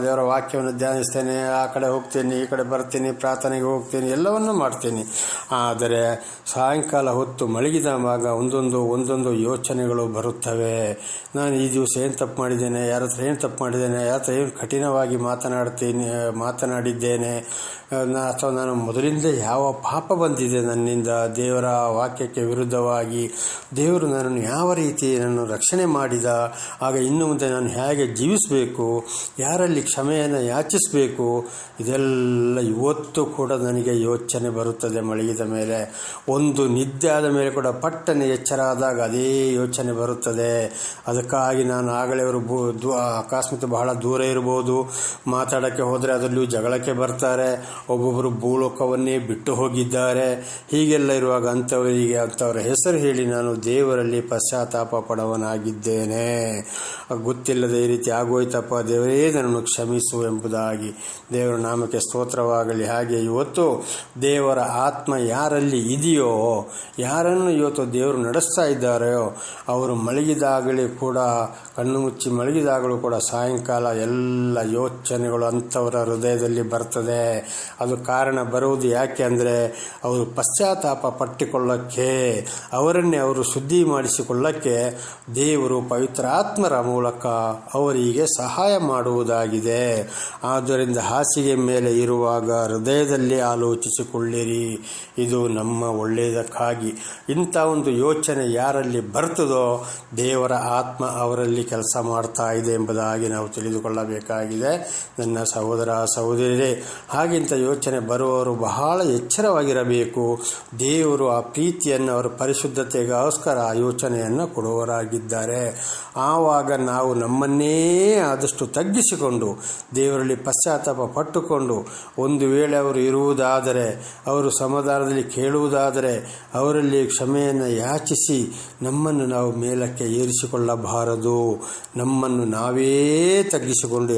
ದೇವರ ವಾಕ್ಯವನ್ನು ಧ್ಯಾನಿಸ್ತೇನೆ, ಆ ಕಡೆ ಹೋಗ್ತೀನಿ, ಈ ಕಡೆ ಬರ್ತೀನಿ, ಪ್ರಾರ್ಥನೆಗೆ ಹೋಗ್ತೀನಿ, ಎಲ್ಲವನ್ನೂ ಮಾಡ್ತೀನಿ. ಆದರೆ ಸಾಯಂಕಾಲ ಹೊತ್ತು ಮಲಗಿದಾಗ ಒಂದೊಂದು ಒಂದೊಂದು ಯೋಚನೆಗಳು ಬರುತ್ತವೆ. ನಾನು ಈ ದಿವಸ ಏನು ತಪ್ಪು ಮಾಡಿದ್ದೇನೆ, ಯಾರ ಹತ್ರ ಏನು ತಪ್ಪು ಮಾಡಿದ್ದೇನೆ, ಯಾರ ಹತ್ರ ಏನು ಕಠಿಣವಾಗಿ ಮಾತನಾಡ್ತೀನಿ, ಮಾತನಾಡಿದ್ದೇನೆ. ಅಥವಾ ನಾನು ಮೊದಲಿಂದ ಯಾವ ಪಾಪ ಬಂದಿದೆ ನನ್ನಿಂದ, ದೇವರ ವಾಕ್ಯಕ್ಕೆ ವಿರುದ್ಧವಾಗಿ, ದೇವರು ನನ್ನನ್ನು ಯಾವ ರೀತಿ ನನ್ನನ್ನು ರಕ್ಷಣೆ ಮಾಡಿದ, ಆಗ ಇನ್ನು ಮುಂದೆ ನಾನು ಹೇಗೆ ಜೀವಿಸಬೇಕು, ಯಾರಲ್ಲಿ ಕ್ಷಮೆಯನ್ನು ಯಾಚಿಸಬೇಕು, ಇದೆಲ್ಲ ಇವತ್ತು ಕೂಡ ನನಗೆ ಯೋಚನೆ ಬರುತ್ತದೆ ಮಳಗಿದ ಮೇಲೆ. ಒಂದು ನಿದ್ದೆ ಆದ ಮೇಲೆ ಕೂಡ ಪಟ್ಟನೆ ಎಚ್ಚರ ಆದಾಗ ಅದೇ ಯೋಚನೆ ಬರುತ್ತದೆ. ಅದಕ್ಕಾಗಿ ನಾನು ಆಗಲೇ ಅವರು ಬೂ ದೂ ಅಕಸ್ಮಾತ್ ಬಹಳ ದೂರ ಇರ್ಬೋದು. ಮಾತಾಡೋಕ್ಕೆ ಹೋದರೆ ಅದರಲ್ಲೂ ಜಗಳಕ್ಕೆ ಬರ್ತಾರೆ. ಒಬ್ಬೊಬ್ಬರು ಭೂಲೋಕವನ್ನೇ ಬಿಟ್ಟು ಹೋಗಿದ್ದಾರೆ. ಹೀಗೆಲ್ಲ ಇರುವಾಗ ಅಂಥವರಿಗೆ, ಅಂಥವರ ಹೆಸರು ಹೇಳಿ ನಾನು ದೇವರಲ್ಲಿ ಪಶ್ಚಾತ್ತಾಪ ಪಡವನಾಗಿದ್ದೇನೆ. ಗೊತ್ತಿಲ್ಲದೆ ಈ ರೀತಿ ಆಗೋಯ್ತಪ್ಪ, ದೇವರೇ, ನನ್ನನ್ನು ಕ್ಷಮಿಸು ಎಂಬುದಾಗಿ ದೇವರ ನಾಮಕ್ಕೆ ಸ್ತೋತ್ರವಾಗಲಿ. ಹಾಗೆ ಇವತ್ತು ದೇವರ ಆತ್ಮ ಯಾರಲ್ಲಿ ಇದೆಯೋ, ಯಾರನ್ನು ಇವತ್ತು ದೇವರು ನಡೆಸ್ತಾ ಇದ್ದಾರೆಯೋ, ಅವರು ಮಲಗಿದಾಗಲೇ ಕೂಡ, ಕಣ್ಣು ಮುಚ್ಚಿ ಮಲಗಿದಾಗಲೂ ಕೂಡ ಸಾಯಂಕಾಲ ಎಲ್ಲ ಯೋಚನೆಗಳು ಅಂಥವರ ಹೃದಯದಲ್ಲಿ ಬರ್ತದೆ. ಅದು ಕಾರಣ ಬರುವುದು ಯಾಕೆ ಅಂದರೆ, ಅವರು ಪಶ್ಚಾತ್ತಾಪ ಪಟ್ಟಿಕೊಳ್ಳಕ್ಕೆ, ಅವರನ್ನೇ ಅವರು ಶುದ್ಧಿ ಮಾಡಿಸಿಕೊಳ್ಳಕ್ಕೆ ದೇವರು ಪವಿತ್ರಾತ್ಮರ ಮೂಲಕ ಅವರಿಗೆ ಸಹಾಯ ಮಾಡುವುದಾಗಿದೆ. ಆದ್ದರಿಂದ ಹಾಸಿಗೆ ಮೇಲೆ ಇರುವಾಗ ಹೃದಯದಲ್ಲಿ ಆಲೋಚಿಸಿಕೊಳ್ಳಿರಿ. ಇದು ನಮ್ಮ ಒಳ್ಳೆಯದಕ್ಕಾಗಿ. ಇಂಥ ಒಂದು ಯೋಚನೆ ಯಾರಲ್ಲಿ ಬರ್ತದೋ, ದೇವರ ಆತ್ಮ ಅವರಲ್ಲಿ ಕೆಲಸ ಮಾಡ್ತಾ ಇದೆ ಎಂಬುದಾಗಿ ನಾವು ತಿಳಿದುಕೊಳ್ಳಬೇಕಾಗಿದೆ. ನನ್ನ ಸಹೋದರ ಸಹೋದರಿಯರೇ ಹಾಗಿಂತ ಯೋಚನೆ ಬರುವವರು ಬಹಳ ಎಚ್ಚರವಾಗಿರಬೇಕು. ದೇವರು ಆ ಪ್ರೀತಿಯನ್ನು ಅವರ ಪರಿಶುದ್ಧತೆಗೋಸ್ಕರ ಆ ಯೋಚನೆಯನ್ನು ಕೊಡುವವರಾಗಿದ್ದಾರೆ. ಆವಾಗ ನಾವು ನಮ್ಮನ್ನೇ ಆದಷ್ಟು ತಗ್ಗಿಸಿಕೊಂಡು, ದೇವರಲ್ಲಿ ಪಶ್ಚಾತ್ತಾಪ ಪಟ್ಟುಕೊಂಡು, ಒಂದು ವೇಳೆ ಅವರು ಇರುವುದಾದರೆ, ಅವರು ಸಮಾಧಾನದಲ್ಲಿ ಕೇಳುವುದಾದರೆ, ಅವರಲ್ಲಿ ಕ್ಷಮೆಯನ್ನು ಯಾಚಿಸಿ ನಮ್ಮನ್ನು ನಾವು ಮೇಲಕ್ಕೆ ಏರಿಸಿಕೊಳ್ಳಬಾರದು. ನಮ್ಮನ್ನು ನಾವೇ ತಗ್ಗಿಸಿಕೊಂಡು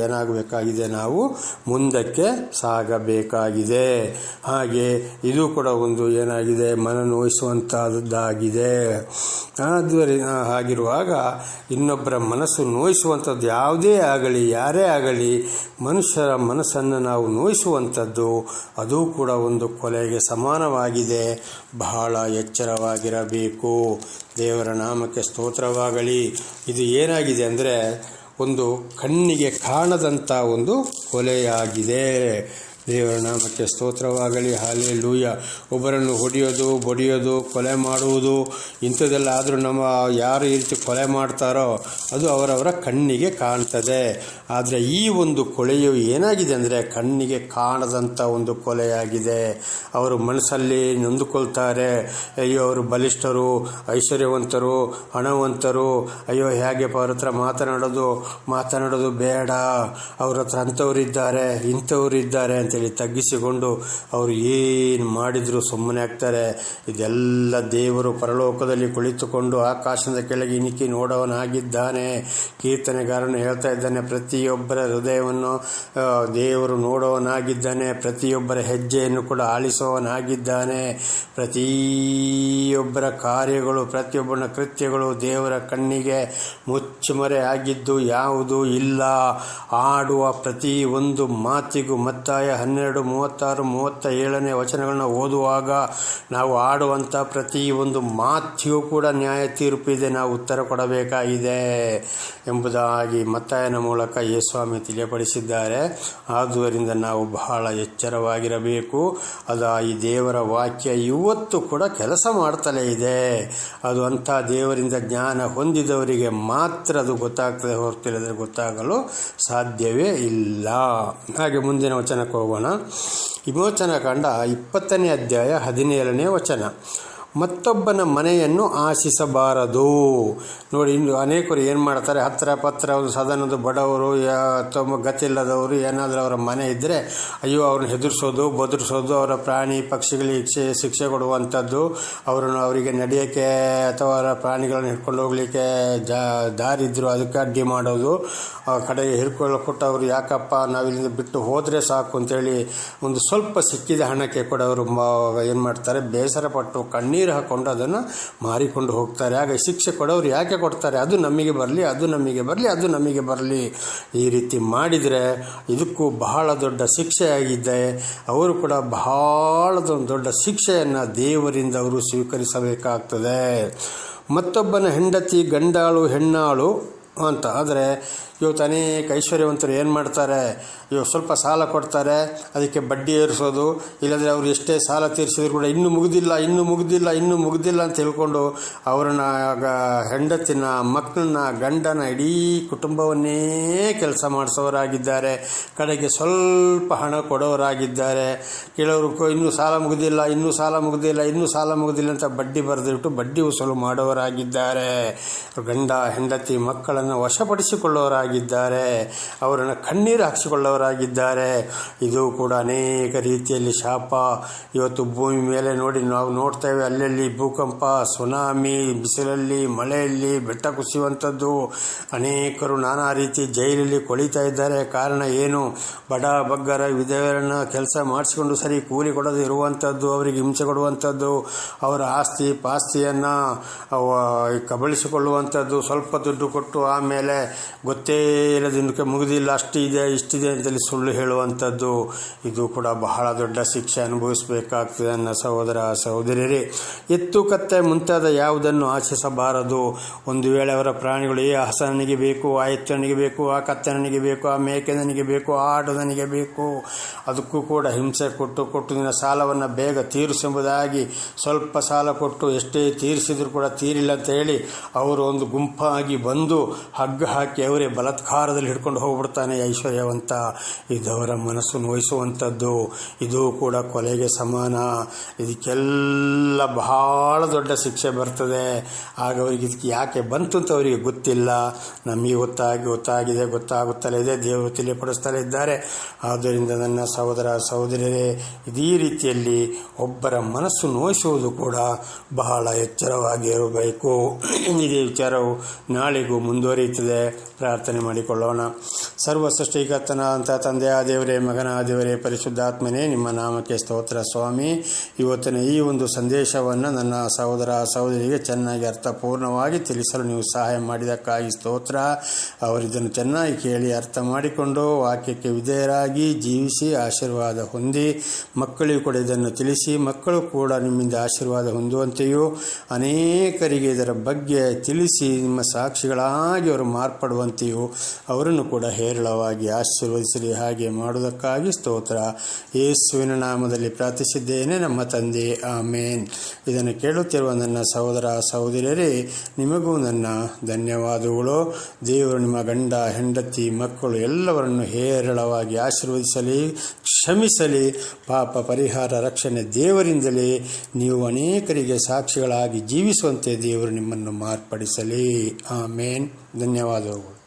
ಏನಾಗಬೇಕಾಗಿದೆ ನಾವು ಮುಂದಕ್ಕೆ ಸಾಗಬೇಕಾಗಿದೆ. ಹಾಗೆ ಇದು ಕೂಡ ಒಂದು ಏನಾಗಿದೆ, ಮನ ನೋಯಿಸುವಂಥದ್ದಾಗಿದೆ ಆದ್ದರಿಂದ ಹಾಗಿರುವಾಗ ಇನ್ನೊಬ್ಬರ ಮನಸ್ಸು ನೋಯಿಸುವಂಥದ್ದು ಯಾವುದೇ ಆಗಲಿ, ಯಾರೇ ಆಗಲಿ, ಮನುಷ್ಯರ ಮನಸ್ಸನ್ನು ನಾವು ನೋಯಿಸುವಂಥದ್ದು ಅದು ಕೂಡ ಒಂದು ಕೊಲೆಗೆ ಸಮಾನವಾಗಿದೆ. ಬಹಳ ಎಚ್ಚರವಾಗಿರಬೇಕು. ದೇವರ ನಾಮಕ್ಕೆ ಸ್ತೋತ್ರವಾಗಲಿ. ಇದು ಏನಾಗಿದೆ ಅಂದರೆ ಒಂದು ಕಣ್ಣಿಗೆ ಕಾಣದಂಥ ಒಂದು ಕೊಲೆಯಾಗಿದೆ. ದೇವರ ನಾಮಕ್ಕೆ ಸ್ತೋತ್ರವಾಗಲಿ ಹಾಲೆ ಲೂಯ ಒಬ್ಬರನ್ನು ಹೊಡೆಯೋದು, ಬಡಿಯೋದು, ಕೊಲೆ ಮಾಡುವುದು ಇಂಥದ್ದೆಲ್ಲ ಆದರೂ ನಮ್ಮ ಯಾರು ಈ ರೀತಿ ಕೊಲೆ ಮಾಡ್ತಾರೋ ಅದು ಅವರವರ ಕಣ್ಣಿಗೆ ಕಾಣ್ತದೆ. ಆದರೆ ಈ ಒಂದು ಕೊಲೆಯು ಏನಾಗಿದೆ ಅಂದರೆ ಕಣ್ಣಿಗೆ ಕಾಣದಂಥ ಒಂದು ಕೊಲೆಯಾಗಿದೆ. ಅವರು ಮನಸ್ಸಲ್ಲಿ ನೊಂದುಕೊಳ್ತಾರೆ, ಅಯ್ಯೋ ಅವರು ಬಲಿಷ್ಠರು, ಐಶ್ವರ್ಯವಂತರು, ಹಣವಂತರು, ಅಯ್ಯೋ ಹೇಗೆ ಅವ್ರ ಹತ್ರ ಮಾತನಾಡೋದು ಮಾತನಾಡೋದು ಬೇಡ. ಅವ್ರ ಹತ್ರ ಅಂಥವ್ರಿದ್ದಾರೆ, ಇಂಥವ್ರಿದ್ದಾರೆ ಅಂತೇಳಿ ತಗ್ಗಿಸಿಕೊಂಡು ಅವರು ಏನು ಮಾಡಿದರೂ ಸುಮ್ಮನೆ ಆಗ್ತಾರೆ. ಇದೆಲ್ಲ ದೇವರು ಪರಲೋಕದಲ್ಲಿ ಕುಳಿತುಕೊಂಡು ಆಕಾಶದ ಕೆಳಗೆ ಇಣಿಕಿ ನೋಡವನಾಗಿದ್ದಾನೆ. ಕೀರ್ತನೆಗಾರನು ಹೇಳ್ತಾ ಇದ್ದಾನೆ, ಪ್ರತಿಯೊಬ್ಬರ ಹೃದಯವನ್ನು ದೇವರು ನೋಡೋವನಾಗಿದ್ದಾನೆ. ಪ್ರತಿಯೊಬ್ಬರ ಹೆಜ್ಜೆಯನ್ನು ಕೂಡ ಆಲಿಸುವವನಾಗಿದ್ದಾನೆ. ಪ್ರತಿಯೊಬ್ಬರ ಕಾರ್ಯಗಳು, ಪ್ರತಿಯೊಬ್ಬನ ಕೃತ್ಯಗಳು ದೇವರ ಕಣ್ಣಿಗೆ ಮುಚ್ಚುಮರೆ ಆಗಿದ್ದು ಯಾವುದು ಇಲ್ಲ. ಆಡುವ ಪ್ರತಿ ಒಂದು ಮಾತಿಗೂ ಮತ್ತಾಯ ಹನ್ನೆರಡು, ಮೂವತ್ತಾರು ಮೂವತ್ತ ಏಳನೇ ವಚನಗಳನ್ನ ಓದುವಾಗ ನಾವು ಆಡುವಂಥ ಪ್ರತಿ ಒಂದು ಮಾತಿಗೂ ಕೂಡ ನ್ಯಾಯ ತೀರ್ಪಿದೆ ನಾವು ಉತ್ತರ ಕೊಡಬೇಕಾಗಿದೆ ಎಂಬುದಾಗಿ ಮತ್ತಾಯನ ಮೂಲಕ ಯೇಸ್ವಾಮಿ ತಿಳಿಯಪಡಿಸಿದ್ದಾರೆ. ಆದುದರಿಂದ ನಾವು ಬಹಳ ಎಚ್ಚರವಾಗಿರಬೇಕು. ಅದು ಈ ದೇವರ ವಾಕ್ಯ ಇವತ್ತು ಕೂಡ ಕೆಲಸ ಮಾಡ್ತಲೇ ಇದೆ. ಅದು ಅಂಥ ದೇವರಿಂದ ಜ್ಞಾನ ಹೊಂದಿದವರಿಗೆ ಮಾತ್ರ ಅದು ಗೊತ್ತಾಗ್ತದೆ ಹೊರತಿಲ್ಲದ್ರೆ ಗೊತ್ತಾಗಲು ಸಾಧ್ಯವೇ ಇಲ್ಲ. ಹಾಗೆ ಮುಂದಿನ ವಚನಕ್ಕೆ ವಿಮೋಚನ ಕಂಡ ಇಪ್ಪತ್ತನೇ ಅಧ್ಯಾಯ ಹದಿನೇಳನೇ ವಚನ. ಮತ್ತೊಬ್ಬನ ಮನೆಯನ್ನು ಆಶಿಸಬಾರದು. ನೋಡಿ ಇಂದು ಅನೇಕರು ಏನು ಮಾಡ್ತಾರೆ? ಹತ್ತಿರ ಪತ್ರ ಒಂದು ಸದನದ ಬಡವರು ತಮ್ಮ ಗತಿಲ್ಲದವರು ಏನಾದರೂ ಅವರ ಮನೆ ಇದ್ದರೆ ಅಯ್ಯೋ, ಅವ್ರನ್ನ ಹೆದರ್ಸೋದು, ಬದುರಿಸೋದು, ಅವರ ಪ್ರಾಣಿ ಪಕ್ಷಿಗಳಿಗೆ ಶಿಕ್ಷೆ ಕೊಡುವಂಥದ್ದು, ಅವರನ್ನು ಅವರಿಗೆ ನಡೆಯೋಕ್ಕೆ ಅಥವಾ ಅವರ ಪ್ರಾಣಿಗಳನ್ನು ಹಿಡ್ಕೊಂಡು ಹೋಗಲಿಕ್ಕೆ ಜಾ ದಾರಿ ಇದ್ದರು ಅದಕ್ಕೆ ಅಡ್ಡಿ ಮಾಡೋದು ಕಡೆಗೆ ಹಿಡ್ಕೊಳ್ಳೋ ಕೊಟ್ಟು ಅವರು ಯಾಕಪ್ಪ ನಾವಿಲ್ಲಿಂದ ಬಿಟ್ಟು ಹೋದರೆ ಸಾಕು ಅಂತೇಳಿ ಒಂದು ಸ್ವಲ್ಪ ಸಿಕ್ಕಿದ ಹಣಕ್ಕೆ ಕೂಡ ಅವರು ಏನು ಮಾಡ್ತಾರೆ? ಬೇಸರ ಪಟ್ಟು ಕಣ್ಣೀರು ಹಾಕ್ಕೊಂಡು ಅದನ್ನು ಮಾರಿಕೊಂಡು ಹೋಗ್ತಾರೆ. ಆಗ ಶಿಕ್ಷೆ ಕೊಡೋರು ಯಾಕೆ ಕೊಡ್ತಾರೆ? ಅದು ನಮಗೆ ಬರಲಿ, ಅದು ನಮಗೆ ಬರಲಿ, ಅದು ನಮಗೆ ಬರಲಿ. ಈ ರೀತಿ ಮಾಡಿದರೆ ಇದಕ್ಕೂ ಬಹಳ ದೊಡ್ಡ ಶಿಕ್ಷೆಯಾಗಿದೆ ಅವರು ಕೂಡ ಬಹಳ ದೊಡ್ಡ ಶಿಕ್ಷೆಯನ್ನು ದೇವರಿಂದ ಅವರು ಸ್ವೀಕರಿಸಬೇಕಾಗ್ತದೆ. ಮತ್ತೊಬ್ಬನ ಹೆಂಡತಿ, ಗಂಡಾಳು, ಹೆಣ್ಣಾಳು ಅಂತ. ಆದರೆ ಇವತ್ತು ಅನೇಕ ಐಶ್ವರ್ಯವಂತರು ಏನು ಮಾಡ್ತಾರೆ? ಇವಾಗ ಸ್ವಲ್ಪ ಸಾಲ ಕೊಡ್ತಾರೆ, ಅದಕ್ಕೆ ಬಡ್ಡಿ ಏರಿಸೋದು, ಇಲ್ಲಂದರೆ ಅವರು ಎಷ್ಟೇ ಸಾಲ ತೀರಿಸಿದ್ರು ಕೂಡ ಇನ್ನೂ ಮುಗಿದಿಲ್ಲ ಇನ್ನೂ ಮುಗಿದಿಲ್ಲ ಇನ್ನೂ ಮುಗಿದಿಲ್ಲ ಅಂತ ಹೇಳ್ಕೊಂಡು ಅವರನ್ನ ಹೆಂಡತಿನ, ಮಕ್ಕಳನ್ನ, ಗಂಡನ ಇಡೀ ಕುಟುಂಬವನ್ನೇ ಕೆಲಸ ಮಾಡಿಸೋರಾಗಿದ್ದಾರೆ. ಕಡೆಗೆ ಸ್ವಲ್ಪ ಹಣ ಕೊಡೋರಾಗಿದ್ದಾರೆ. ಕೆಲವರು ಇನ್ನೂ ಸಾಲ ಮುಗಿದಿಲ್ಲ, ಇನ್ನೂ ಸಾಲ ಮುಗಿದಿಲ್ಲ, ಇನ್ನೂ ಸಾಲ ಮುಗಿದಿಲ್ಲ ಅಂತ ಬಡ್ಡಿ ಬರೆದಿಟ್ಟು ಬಡ್ಡಿ ವಸೂಲು ಮಾಡೋರಾಗಿದ್ದಾರೆ. ಗಂಡ, ಹೆಂಡತಿ ಮಕ್ಕಳನ್ನು ವಶಪಡಿಸಿಕೊಳ್ಳೋರಾಗಿದ್ದಾರೆ ಅವರನ್ನು ಕಣ್ಣೀರು ಹಾಕಿಸಿಕೊಳ್ಳೋರಾಗಿದ್ದಾರೆ ಇದು ಕೂಡ ಅನೇಕ ರೀತಿಯಲ್ಲಿ ಶಾಪ. ಇವತ್ತು ಭೂಮಿ ಮೇಲೆ ನೋಡಿ ನಾವು ನೋಡ್ತೇವೆ ಅಲ್ಲಲ್ಲಿ ಭೂಕಂಪ, ಸುನಾಮಿ, ಬಿಸಿಲಲ್ಲಿ, ಮಳೆಯಲ್ಲಿ ಬೆಟ್ಟ ಕುಸಿಯುವಂಥದ್ದು. ಅನೇಕರು ನಾನಾ ರೀತಿ ಜೈಲಲ್ಲಿ ಕೊಳಿತಾ ಇದ್ದಾರೆ. ಕಾರಣ ಏನು? ಬಡ ಬಗ್ಗರ ವಿಧವೆಯರನ್ನು ಕೆಲಸ ಮಾಡಿಸಿಕೊಂಡು ಸರಿ ಕೂಲಿ ಕೊಡೋದು ಇರುವಂಥದ್ದು, ಅವರಿಗೆ ಹಿಂಸೆ ಕೊಡುವಂಥದ್ದು, ಅವರ ಆಸ್ತಿ ಪಾಸ್ತಿಯನ್ನು ಕಬಳಿಸಿಕೊಳ್ಳುವಂಥದ್ದು, ಸ್ವಲ್ಪ ದುಡ್ಡು ಕೊಟ್ಟು ಆಮೇಲೆ ಗೊತ್ತೇ ಇಲ್ಲದಿಂದಕ್ಕೆ ಮುಗಿದಿಲ್ಲ ಅಷ್ಟಿದೆ ಇಷ್ಟಿದೆ ಅಂತೇಳಿ ಸುಳ್ಳು ಹೇಳುವಂಥದ್ದು ಇದು ಕೂಡ ಬಹಳ ದೊಡ್ಡ ಶಿಕ್ಷೆ ಅನುಭವಿಸಬೇಕಾಗ್ತದೆ ನನ್ನ ಸಹೋದರ ಸಹೋದರಿಯರೇ. ಎತ್ತು ಕತ್ತೆ ಮುಂತಾದ ಯಾವುದನ್ನು ಆಶಿಸಬಾರದು ಒಂದು ವೇಳೆ ಅವರ ಪ್ರಾಣಿಗಳು, ಏ, ಹಸ ನನಗೆ ಬೇಕು, ಆ ಎತ್ತು ನನಗೆ ಬೇಕು, ಆ ಕತ್ತೆ ನನಗೆ ಬೇಕು, ಆ ಮೇಕೆ ನನಗೆ ಬೇಕು, ಆ ಆಡು ನನಗೆ ಬೇಕು. ಅದಕ್ಕೂ ಕೂಡ ಹಿಂಸೆ ಕೊಟ್ಟು ಕೊಟ್ಟು ನಿನ್ನ ಸಾಲವನ್ನು ಬೇಗ ತೀರಿಸೆಂಬುದಾಗಿ ಸ್ವಲ್ಪ ಸಾಲ ಕೊಟ್ಟು ಎಷ್ಟೇ ತೀರಿಸಿದ್ರು ಕೂಡ ತೀರಿಲ್ಲ ಅಂತ ಹೇಳಿ ಅವರು ಒಂದು ಗುಂಪಾಗಿ ಬಂದು ಹಗ್ಗ ಹಾಕಿ ಅವರೇ ಬಲತ್ಕಾರದಲ್ಲಿ ಹಿಡ್ಕೊಂಡು ಹೋಗ್ಬಿಡ್ತಾನೆ ಐಶ್ವರ್ಯವಂತ ಇದವರ ಮನಸ್ಸು ನೋಯಿಸುವಂಥದ್ದು. ಇದು ಕೂಡ ಕೊಲೆಗೆ ಸಮಾನ. ಇದಕ್ಕೆಲ್ಲ ಬಹಳ ದೊಡ್ಡ ಶಿಕ್ಷೆ ಬರ್ತದೆ. ಆಗ ಅವರಿಗೆ ಇದಕ್ಕೆ ಯಾಕೆ ಬಂತು ಅಂತ ಅವರಿಗೆ ಗೊತ್ತಿಲ್ಲ. ನಮಗೆ ಗೊತ್ತಾಗಿ ಗೊತ್ತಾಗಿದೆ, ಗೊತ್ತಾಗುತ್ತಲೇ ಇದೆ, ದೇವರು ತಿಳಿಪಡಿಸ್ತಲೇ ಇದ್ದಾರೆ. ಆದ್ದರಿಂದ ನನ್ನ ಸಹೋದರ ಸಹೋದರಿಯರೇ, ಇದೇ ರೀತಿಯಲ್ಲಿ ಒಬ್ಬರ ಮನಸ್ಸು ನೋಯಿಸುವುದು ಕೂಡ ಬಹಳ ಎಚ್ಚರವಾಗಿರಬೇಕು ಇದೇ ವಿಚಾರವು ನಾಳೆಗೂ ಮುಂದುವರಿಯುತ್ತದೆ ಪ್ರಾರ್ಥನೆ ಮಾಡಿಕೊಳ್ಳೋಣ. ಸರ್ವ ಸೃಷ್ಟಿಕರ್ತನಾದಂಥ ತಂದೆಯ ದೇವರೇ ಮಗನ ದೇವರೇ ಪರಿಶುದ್ಧಾತ್ಮನೇ, ನಿಮ್ಮ ನಾಮಕ್ಕೆ ಸ್ತೋತ್ರ ಸ್ವಾಮಿ. ಇವತ್ತಿನ ಈ ಒಂದು ಸಂದೇಶವನ್ನು ನನ್ನ ಸಹೋದರ, ಸಹೋದರಿಗೆ ಚೆನ್ನಾಗಿ ಅರ್ಥಪೂರ್ಣವಾಗಿ ತಿಳಿಸಲು ನೀವು ಸಹಾಯ ಮಾಡಿದಕ್ಕಾಗಿ ಸ್ತೋತ್ರ. ಅವರಿದನ್ನು ಚೆನ್ನಾಗಿ ಕೇಳಿ ಅರ್ಥ ಮಾಡಿಕೊಂಡು ವಾಕ್ಯಕ್ಕೆ ವಿಧೇಯರಾಗಿ ಜೀವಿಸಿ ಆಶೀರ್ವಾದ ಹೊಂದಿ, ಮಕ್ಕಳಿಗೂ ಕೂಡ ಇದನ್ನು ತಿಳಿಸಿ, ಮಕ್ಕಳು ಕೂಡ ನಿಮ್ಮಿಂದ ಆಶೀರ್ವಾದ ಹೊಂದುವಂತೆಯೂ ಅನೇಕರಿಗೆ ಇದರ ಬಗ್ಗೆ ತಿಳಿಸಿ, ನಿಮ್ಮ ಸಾಕ್ಷಿಗಳಾಗಿ ಹಾಗೆ ಅವರು ಮಾರ್ಪಡುವಂತೆಯೂ ಅವರನ್ನು ಕೂಡ ಹೇರಳವಾಗಿ ಆಶೀರ್ವದಿಸಲಿ. ಹಾಗೆ ಮಾಡುವುದಕ್ಕಾಗಿ ಸ್ತೋತ್ರ. ಯೇಸುವಿನ ನಾಮದಲ್ಲಿ ಪ್ರಾರ್ಥಿಸಿದ್ದೇನೆ. ನಮ್ಮ ತಂದೆ, ಆಮೇನ್. ಇದನ್ನು ಕೇಳುತ್ತಿರುವ ನನ್ನ ಸಹೋದರ, ಸಹೋದರಿಯರೇ, ನಿಮಗೂ ನನ್ನ ಧನ್ಯವಾದಗಳು. ದೇವರು ನಿಮ್ಮ ಗಂಡ, ಹೆಂಡತಿ, ಮಕ್ಕಳು ಎಲ್ಲವರನ್ನು ಹೇರಳವಾಗಿ ಆಶೀರ್ವದಿಸಲಿ, ಕ್ಷಮಿಸಲಿ. ಪಾಪ ಪರಿಹಾರ, ರಕ್ಷಣೆ ದೇವರಿಂದಲೇ ನೀವು ಅನೇಕರಿಗೆ ಸಾಕ್ಷಿಗಳಾಗಿ ಜೀವಿಸುವಂತೆ ದೇವರು ನಿಮ್ಮನ್ನು ಮಾರ್ಪಡಿಸಲಿ. ಆಮೇನ್. ಧನ್ಯವಾದಗಳು